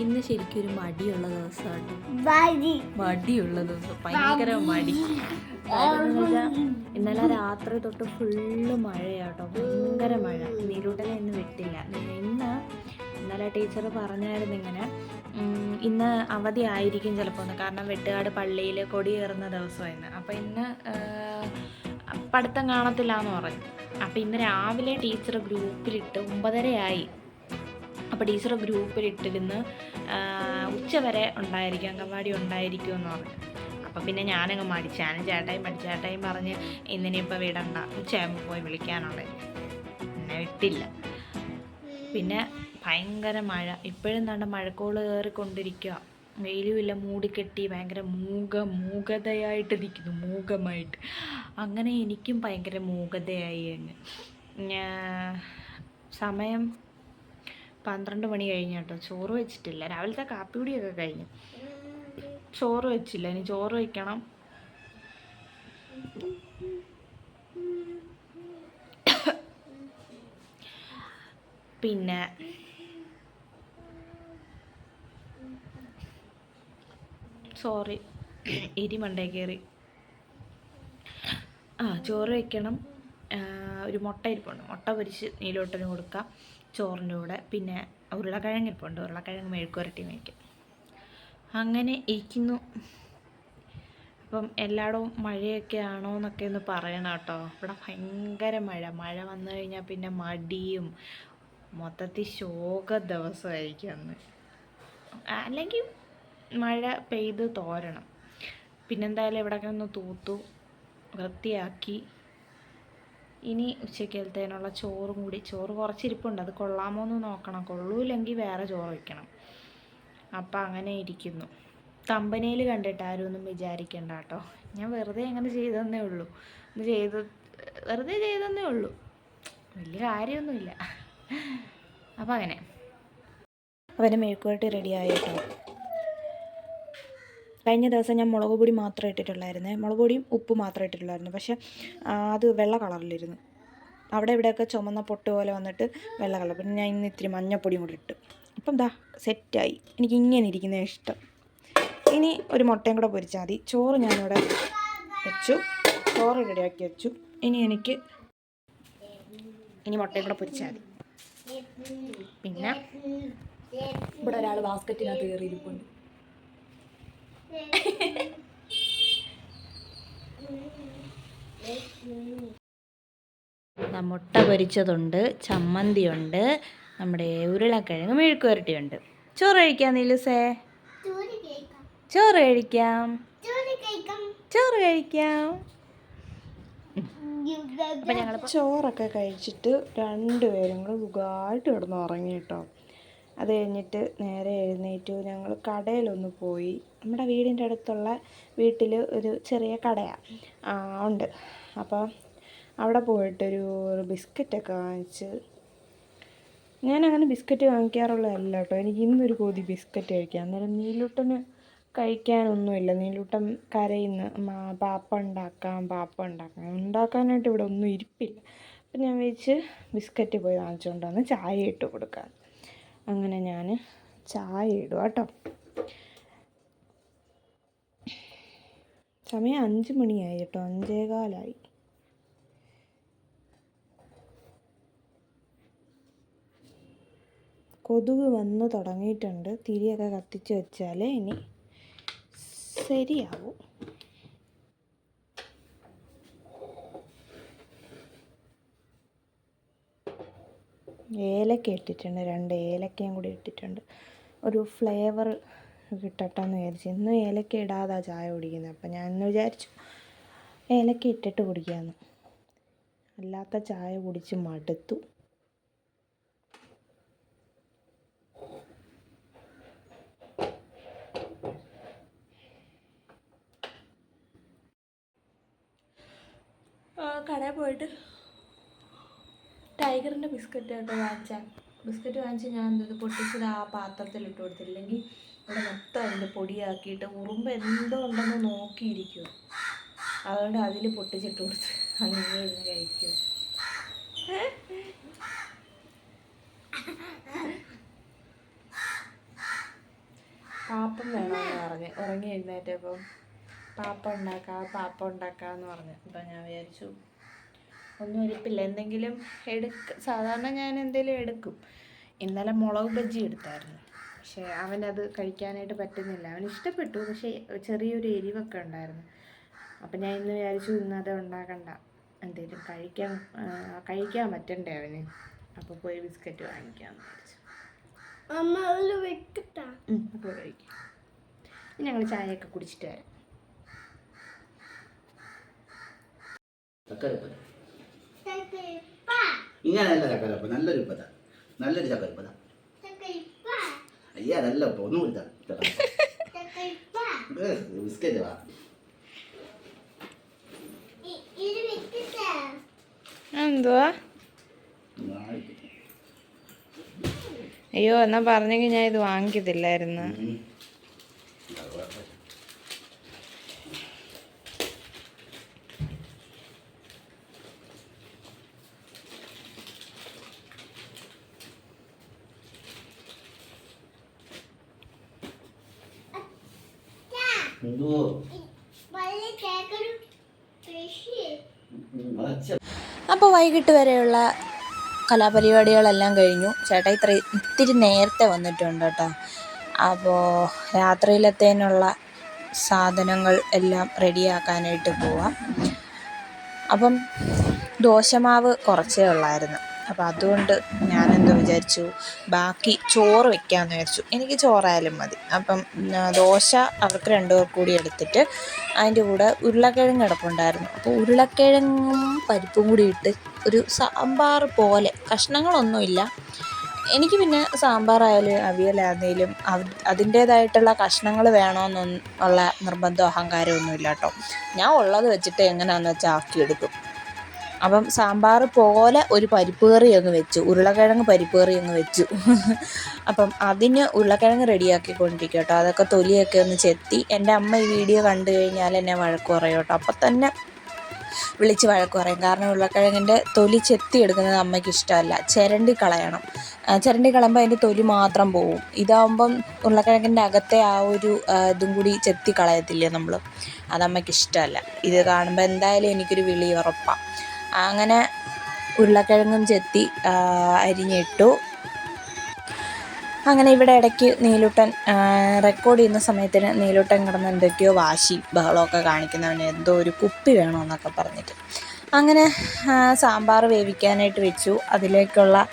ഇന്ന് ശരിക്കും ഒരു മടിയുള്ള ദിവസമാണ്. മടിയുള്ള ദിവസം. ഭയങ്കര മടി. ഇന്നലെ രാത്രി തൊട്ട് ഫുള്ള് മഴയാട്ടോ. ഭയങ്കര മഴ. നീലൂട്ടനെ ഇന്ന് വിട്ടില്ല. ഇന്ന് ഇന്നലെ ടീച്ചർ പറഞ്ഞായിരുന്നു ഇങ്ങനെ ഇന്ന് അവധി ആയിരിക്കും ചിലപ്പോൾ ഒന്ന് കാരണം വെട്ടുകാട് പള്ളിയിൽ കൊടിയേറുന്ന ദിവസമായിരുന്നു. അപ്പോൾ ഇന്ന് പഠിത്തം കാണത്തില്ല എന്ന് പറഞ്ഞു. അപ്പോൾ ഇന്ന് രാവിലെ ടീച്ചർ ഗ്രൂപ്പിലിട്ട് ഒമ്പതരയായി. അപ്പോൾ ടീച്ചർ ഗ്രൂപ്പിലിട്ടിരുന്ന് ഉച്ച വരെ ഉണ്ടായിരിക്കും അംഗൻവാടി ഉണ്ടായിരിക്കും എന്ന് പറഞ്ഞു അപ്പോൾ പിന്നെ ഞാനങ്ങ് മടിച്ചാനും ചേട്ടായും മടിച്ചേട്ടായും പറഞ്ഞ് ഇന്നിനിപ്പോൾ വിടണ്ട ഉച്ചയാകുമ്പോൾ പോയി വിളിക്കാനുള്ളത്. എന്നെ വിട്ടില്ല. പിന്നെ ഭയങ്കര മഴ. ഇപ്പോഴും നല്ല മഴക്കോൾ കയറിക്കൊണ്ടിരിക്കുക വെയിലുമില്ല മൂടിക്കെട്ടി ഭയങ്കര മൂക മൂകതയായിട്ട് നിൽക്കുന്നു മൂകമായിട്ട്. അങ്ങനെ എനിക്കും ഭയങ്കര മൂകതയായി അങ്ങ്. സമയം പന്ത്രണ്ട് മണി കഴിഞ്ഞു കേട്ടോ. ചോറ് വെച്ചിട്ടില്ല. രാവിലത്തെ കാപ്പി കുടിയൊക്കെ കഴിഞ്ഞു. ചോറ് വെച്ചില്ല. ഇനി ചോറ് വയ്ക്കണം പിന്നെ സോറി എരി മണ്ടേ കയറി. ആ ചോറ് വയ്ക്കണം ഒരു മുട്ട ഇരിപ്പുണ്ട്. മുട്ട പൊരിച്ച് നീലോട്ടന് കൊടുക്കാം ചോറിന്റെ കൂടെ. പിന്നെ ഉരുളക്കിഴങ്ങ് ഇരിപ്പുണ്ട്. ഉരുളക്കിഴങ്ങ് മെഴുക്കുരട്ടി മേടിക്കും. അങ്ങനെ ഇരിക്കുന്നു. അപ്പം എല്ലായിടവും മഴയൊക്കെ ആണോ എന്നൊക്കെ ഒന്ന് പറയണം കേട്ടോ. ഇവിടെ ഭയങ്കര മഴ. മഴ വന്നു കഴിഞ്ഞാൽ പിന്നെ മടിയും. മൊത്തത്തിൽ ശോക ദിവസമായിരിക്കും അന്ന്. അല്ലെങ്കിൽ മഴ പെയ്ത് തോരണം. പിന്നെന്തായാലും ഇവിടെയൊക്കെ ഒന്ന് തൂത്തു. വൃത്തിയാക്കി. ഇനി ഉച്ചക്കലത്തേനുള്ള ചോറും കൂടി. ചോറ് കുറച്ചിരിപ്പുണ്ട്. അത് കൊള്ളാമോ എന്ന് നോക്കണം. കൊള്ളൂല്ലെങ്കിൽ വേറെ ചോറ് വയ്ക്കണം. അപ്പം അങ്ങനെ ഇരിക്കുന്നു. കമ്പനിയിൽ കണ്ടിട്ട് ആരും ഒന്നും വിചാരിക്കണ്ട കേട്ടോ ഞാൻ വെറുതെ അങ്ങനെ ചെയ്തെന്നേ ഉള്ളൂ. ഒന്ന് ചെയ്ത് വെറുതെ ചെയ്തെന്നേ ഉള്ളൂ. വലിയ കാര്യമൊന്നുമില്ല. അപ്പം അങ്ങനെ. അവന്റെ മെഴുക്കുവരട്ടി റെഡി കേട്ടോ കഴിഞ്ഞ ദിവസം ഞാൻ മുളക് പൊടി മാത്രമേ ഇട്ടിട്ടുള്ളായിരുന്നേ. മുളക് പൊടിയും ഉപ്പ് മാത്രമേ ഇട്ടിട്ടുള്ളായിരുന്നു. പക്ഷേ അത് വെള്ള കളറിലിരുന്നു. അവിടെ ഇവിടെയൊക്കെ ചുമന്ന പൊട്ട് പോലെ വന്നിട്ട് വെള്ള കളർ. പിന്നെ ഞാൻ ഇന്ന് ഇത്തിരി മഞ്ഞപ്പൊടിയും കൂടി ഇട്ടു. അപ്പം എന്താ സെറ്റായി. എനിക്ക് ഇങ്ങനെ ഇരിക്കുന്നത് ഇഷ്ടം. ഇനി ഒരു മുട്ടയും കൂടെ പൊരിച്ചാൽ മതി. ചോറ് ഞാനിവിടെ വെച്ചു. ചോറ് റെഡിയാക്കി വെച്ചു. ഇനി എനിക്ക് ഇനി മുട്ടയും കൂടെ പൊരിച്ചാൽ മതി. പിന്നെ ഇവിടെ ഒരാൾ ബാസ്ക്കറ്റിനകത്ത് കയറിയിരിപ്പുണ്ട്. മുട്ട പൊരിച്ചതുണ്ട് ചമ്മന്തിയുണ്ട് നമ്മുടെ ഉരുളക്കിഴങ്ങ് മെഴുക്ക് വരട്ടിയുണ്ട് ചോറ് കഴിക്കാം നീലുസേ? ചോറ് കഴിക്കാം. ചോറ് കഴിക്കാം. അപ്പം ഞങ്ങൾ ചോറൊക്കെ കഴിച്ചിട്ട് രണ്ടുപേരും കൂടെ സുഖമായിട്ട് കിടന്ന് ഉറങ്ങി കേട്ടോ. അത് കഴിഞ്ഞിട്ട് നേരെ എഴുന്നേറ്റു. ഞങ്ങൾ കടയിലൊന്ന് പോയി. നമ്മുടെ വീടിന്റെ അടുത്തുള്ള വീട്ടിൽ ഒരു ചെറിയ കടയാണ് ഉണ്ട്. അപ്പോൾ അവിടെ പോയിട്ടൊരു ബിസ്ക്കറ്റൊക്കെ വാങ്ങിച്ച് ഞാനങ്ങനെ ബിസ്ക്കറ്റ് വാങ്ങിക്കാറുള്ളതല്ല കേട്ടോ. എനിക്ക് ഇന്നൊരു കൊതി ബിസ്ക്കറ്റ് കഴിക്കാം അന്നേരം നീലൂട്ടന് കഴിക്കാനൊന്നുമില്ല. നീലൂട്ടൻ കരയിന്ന്. "അമ്മ, പാപ്പ ഉണ്ടാക്കാം പാപ്പ ഉണ്ടാക്കാം. ഉണ്ടാക്കാനായിട്ട് ഇവിടെ ഒന്നും ഇരിപ്പില്ല. അപ്പം ഞാൻ വെച്ച് ബിസ്ക്കറ്റ് പോയി വാങ്ങിച്ചുകൊണ്ട് വന്ന് ചായ ഇട്ട് കൊടുക്കാം അങ്ങനെ ഞാൻ ചായ ഇടുക കേട്ടോ. സമയം അഞ്ച് മണിയായി കേട്ടോ. അഞ്ചേകാലായി. കൊതുക് വന്ന് തുടങ്ങിയിട്ടുണ്ട്. തിരിയൊക്കെ കത്തിച്ച് വെച്ചാലേ ഇനി ശരിയാവും. ഏലക്ക ഇട്ടിട്ടുണ്ട് രണ്ട് ഏലക്കയും കൂടി ഇട്ടിട്ടുണ്ട്. ഒരു ഫ്ലേവർ കിട്ടട്ടെ എന്ന് വിചാരിച്ചു. ഇന്ന് ഏലക്ക ഇടാതാ ചായ കുടിക്കുന്നത് അപ്പം ഞാൻ ഇന്ന് വിചാരിച്ചു ഏലക്ക ഇട്ടിട്ട് കുടിക്കാമെന്ന് അല്ലാത്ത ചായ കുടിച്ച് മടുത്തു. കടയിൽ പോയിട്ട് ടൈഗറിന്റെ ബിസ്ക്കറ്റ് കേട്ടോ വാങ്ങിച്ചാൽ ബിസ്ക്കറ്റ് വാങ്ങിച്ച് ഞാൻ എന്തത് പൊട്ടിച്ചത് ആ പാത്രത്തിൽ ഇട്ട് കൊടുത്തില്ലെങ്കിൽ ഇവിടെ മൊത്തം അതിന്റെ പൊടിയാക്കിയിട്ട് ഉറുമ്പ് എന്തോ ഉണ്ടെന്ന് നോക്കിയിരിക്കും. അതുകൊണ്ട് അതിൽ പൊട്ടിച്ചിട്ട് കൊടുത്ത് അങ്ങനെ ഇരുന്ന് കഴിക്കും. പാപ്പം വേണമെന്ന് പറഞ്ഞ്. ഉറങ്ങി എഴുന്നേറ്റപ്പം പാപ്പ ഉണ്ടാക്കാം പാപ്പ ഉണ്ടാക്കാന്ന് പറഞ്ഞ്. അപ്പം ഞാൻ വിചാരിച്ചു. ഒന്നും ഇരിപ്പില്ല എന്തെങ്കിലും എടുക്ക സാധാരണ ഞാൻ എന്തെങ്കിലും എടുക്കും. ഇന്നലെ മുളക് ബജ്ജി എടുത്തായിരുന്നു. പക്ഷേ അവനത് കഴിക്കാനായിട്ട് പറ്റുന്നില്ല. അവൻ ഇഷ്ടപ്പെട്ടു പക്ഷേ ചെറിയൊരു എരിവൊക്കെ ഉണ്ടായിരുന്നു. അപ്പം ഞാൻ ഇന്ന് വിചാരിച്ചു ഇന്ന് അത് ഉണ്ടാക്കണ്ട. എന്തെങ്കിലും കഴിക്കാൻ കഴിക്കാൻ പറ്റണ്ടേ അവന്. അപ്പോൾ പോയി ബിസ്ക്കറ്റ് വാങ്ങിക്കാമെന്ന് വിചാരിച്ചു. അമ്മ വെക്കട്ടാ? അപ്പോൾ കഴിക്കാം. ഞങ്ങൾ ചായയൊക്കെ കുടിച്ചിട്ട് വരാം. ഇങ്ങനെയല്ല ചക്കരപ്പ നല്ലൊരു ഉപ്പത നല്ലൊരു ചക്കരപ്പത ചക്കരിപ്പ അയ്യ അതല്ല ഉപ്പ ഒന്നും കൊടുത്ത ചക്കരിപ്പ ബിസ്ക്കറ്റ് വാ. ഇ- ഇത് വെക്കട്ടാ എന്തുവാ? അയ്യോ എന്നാ പറഞ്ഞെങ്കിൽ ഞാൻ ഇത് വാങ്ങിക്കത്തില്ലായിരുന്നു. ഫിഷ് അപ്പോൾ വൈകിട്ട് വരെയുള്ള കലാപരിപാടികളെല്ലാം കഴിഞ്ഞു. ചേട്ടാ ഇത്ര ഇത്തിരി നേരത്തെ വന്നിട്ടുണ്ട് കേട്ടോ. അപ്പോൾ രാത്രിയിലത്തേനുള്ള സാധനങ്ങൾ എല്ലാം റെഡിയാക്കാനായിട്ട് പോവാം. അപ്പം ദോശമാവ് കുറച്ചേ ഉള്ളായിരുന്നു. അപ്പോൾ അതുകൊണ്ട് ഞാനെന്ത് വിചാരിച്ചു? ബാക്കി ചോറ് വെക്കാമെന്ന് വിചാരിച്ചു. എനിക്ക് ചോറായാലും മതി. അപ്പം ദോശ അവർക്ക് രണ്ടുപേർ കൂടി എടുത്തിട്ട് അതിന്റെ കൂടെ ഉരുളക്കിഴങ്ങ് കിടപ്പുണ്ടായിരുന്നു. അപ്പോൾ ഉരുളക്കിഴങ്ങും പരിപ്പും കൂടി ഇട്ട് ഒരു സാമ്പാർ പോലെ. കഷ്ണങ്ങളൊന്നുമില്ല. എനിക്ക് പിന്നെ സാമ്പാറായാലും അവിയലാന്നേലും അവ അതിന്റേതായിട്ടുള്ള കഷ്ണങ്ങൾ വേണമെന്നൊന്നും ഉള്ള നിർബന്ധം അഹങ്കാരമൊന്നുമില്ല കേട്ടോ. ഞാൻ ഉള്ളത് വെച്ചിട്ട് എങ്ങനെയാണെന്ന് വെച്ചാൽ ആക്കിയെടുക്കും. അപ്പം സാമ്പാർ പോലെ ഒരു പരിപ്പ് കറി അങ്ങ് വെച്ചു. ഉരുളക്കിഴങ്ങ് പരിപ്പ് കറി അങ്ങ് വെച്ചു. അപ്പം അതിന് ഉരുളക്കിഴങ്ങ് റെഡിയാക്കിക്കൊണ്ടിരിക്കും കേട്ടോ. അതൊക്കെ തൊലിയൊക്കെ ഒന്ന് ചെത്തി. എന്റെ അമ്മ ഈ വീഡിയോ കണ്ടു കഴിഞ്ഞാൽ എന്നെ വഴക്ക് പറയും കേട്ടോ. അപ്പം തന്നെ വിളിച്ച് വഴക്ക് പറയും. കാരണം ഉരുളക്കിഴങ്ങിന്റെ തൊലി ചെത്തി എടുക്കുന്നത് അമ്മയ്ക്ക് ഇഷ്ടമല്ല. ചിരണ്ടി കളയണം. ചിരണ്ടി കളയുമ്പോൾ അതിന്റെ തൊലി മാത്രം പോവും. ഇതാവുമ്പം ഉരുളക്കിഴങ്ങിന്റെ അകത്തെ ആ ഒരു ഇതും കൂടി ചെത്തി കളയത്തില്ലേ നമ്മൾ അത് അമ്മയ്ക്ക് ഇഷ്ടമല്ല. ഇത് കാണുമ്പോൾ എന്തായാലും എനിക്കൊരു വിളി ഉറപ്പാണ് അങ്ങനെ ഉരുളക്കിഴങ്ങും ചെത്തി അരിഞ്ഞിട്ടു. അങ്ങനെ ഇവിടെ ഇടയ്ക്ക് നീലുട്ടൻ റെക്കോർഡ് ചെയ്യുന്ന സമയത്തിന് നീലുട്ടൻ കിടന്ന് എന്തൊക്കെയോ വാശി ബഹളമൊക്കെ കാണിക്കുന്നവന് എന്തോ ഒരു കുപ്പി വേണമെന്നൊക്കെ പറഞ്ഞിട്ട്. അങ്ങനെ സാമ്പാർ വേവിക്കാനായിട്ട് വെച്ചു. അതിലേക്കുള്ള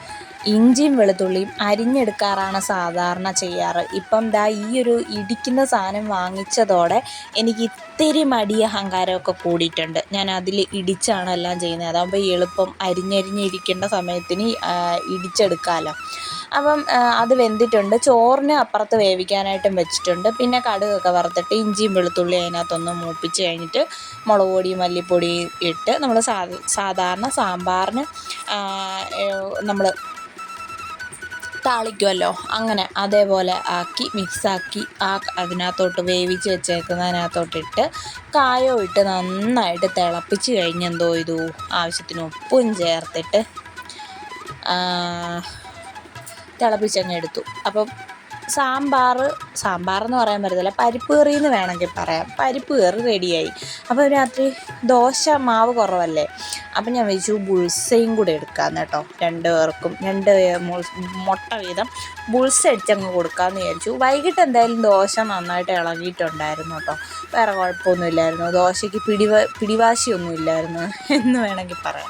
ഇഞ്ചിയും വെളുത്തുള്ളിയും അരിഞ്ഞെടുക്കാറാണ് സാധാരണ ചെയ്യാറ്. ഇപ്പം ദാ ഈ ഒരു ഇടിക്കുന്ന സാധനം വാങ്ങിച്ചതോടെ എനിക്ക് ഇത്തിരി മടി അഹങ്കാരമൊക്കെ കൂടിയിട്ടുണ്ട്. ഞാൻ അതിൽ ഇടിച്ചാണ് എല്ലാം ചെയ്യുന്നത്. അതാകുമ്പോൾ എളുപ്പം അരിഞ്ഞരിഞ്ഞിരിക്കേണ്ട സമയത്തിന് ഇടിച്ചെടുക്കാമല്ലോ അപ്പം അത് വെന്തിട്ടുണ്ട്. ചോറിന് അപ്പുറത്ത് വേവിക്കാനായിട്ടും വെച്ചിട്ടുണ്ട്. പിന്നെ കടുകൊക്കെ വറുത്തിട്ട് ഇഞ്ചിയും വെളുത്തുള്ളി അതിനകത്തൊന്ന് മൂപ്പിച്ച് കഴിഞ്ഞിട്ട് മുളക് പൊടി മല്ലിപ്പൊടി ഇട്ട് നമ്മൾ സാധാരണ സാമ്പാറിന് നമ്മൾ താളിക്കുമല്ലോ അങ്ങനെ അതേപോലെ ആക്കി മിക്സാക്കി ആ അതിനകത്തോട്ട് വേവിച്ച് വെച്ചേക്കുന്നതിനകത്തോട്ടിട്ട് കായോ ഇട്ട് നന്നായിട്ട് തിളപ്പിച്ച് കഴിഞ്ഞ് എന്തോ ചെയ്തു ആവശ്യത്തിന് ഉപ്പും ചേർത്തിട്ട് തിളപ്പിച്ചങ്ങ് എടുത്തു. അപ്പം സാമ്പാർ സാമ്പാർ എന്ന് പറയാൻ പറ്റത്തില്ല പരിപ്പ് കറി എന്ന് വേണമെങ്കിൽ പറയാം. പരിപ്പ് കറി റെഡിയായി. അപ്പോൾ രാത്രി ദോശ മാവ് കുറവല്ലേ? അപ്പം ഞാൻ വെച്ചു ബുൾസയും കൂടെ എടുക്കാമെന്ന് കേട്ടോ. രണ്ട് പേർക്കും രണ്ട് മുട്ട വീതം ബുൾസ അടിച്ചങ്ങ് കൊടുക്കാമെന്ന് വിചാരിച്ചു. വൈകിട്ട് എന്തായാലും ദോശ നന്നായിട്ട് ഇളകിയിട്ടുണ്ടായിരുന്നു കേട്ടോ. വേറെ കുഴപ്പമൊന്നുമില്ലായിരുന്നു. ദോശയ്ക്ക് പിടിവ പിടിവാശിയൊന്നും ഇല്ലായിരുന്നു എന്ന് വേണമെങ്കിൽ പറയാം.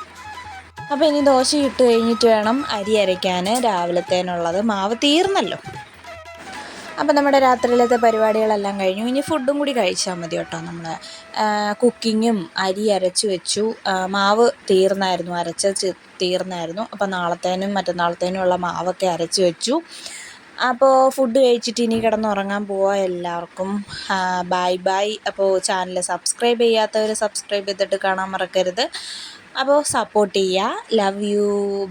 അപ്പോൾ ഇനി ദോശ ഇട്ട് കഴിഞ്ഞിട്ട് വേണം അരി അരയ്ക്കാൻ. രാവിലത്തേനുള്ളത് മാവ് തീർന്നല്ലോ. അപ്പോൾ നമ്മുടെ രാത്രിയിലത്തെ പരിപാടികളെല്ലാം കഴിഞ്ഞു. ഇനി ഫുഡും കൂടി കഴിച്ചാൽ മതി കേട്ടോ നമ്മൾ കുക്കിങ്ങും അരി അരച്ച് വെച്ചു. മാവ് തീർന്നായിരുന്നു. അരച്ച് തീർന്നായിരുന്നു. അപ്പം നാളത്തേനും മറ്റന്നാളത്തേനും ഉള്ള മാവൊക്കെ അരച്ച് വെച്ചു. അപ്പോൾ ഫുഡ് കഴിച്ചിട്ട് ഇനി കിടന്നുറങ്ങാൻ പോവാ എല്ലാവർക്കും. ബൈ ബൈ അപ്പോൾ ചാനൽ സബ്സ്ക്രൈബ് ചെയ്യാത്തവർ സബ്സ്ക്രൈബ് ചെയ്തിട്ട് കാണാൻ മറക്കരുത്. അപ്പോൾ സപ്പോർട്ട് ചെയ്യുക ലവ് യു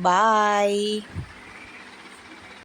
ബൈ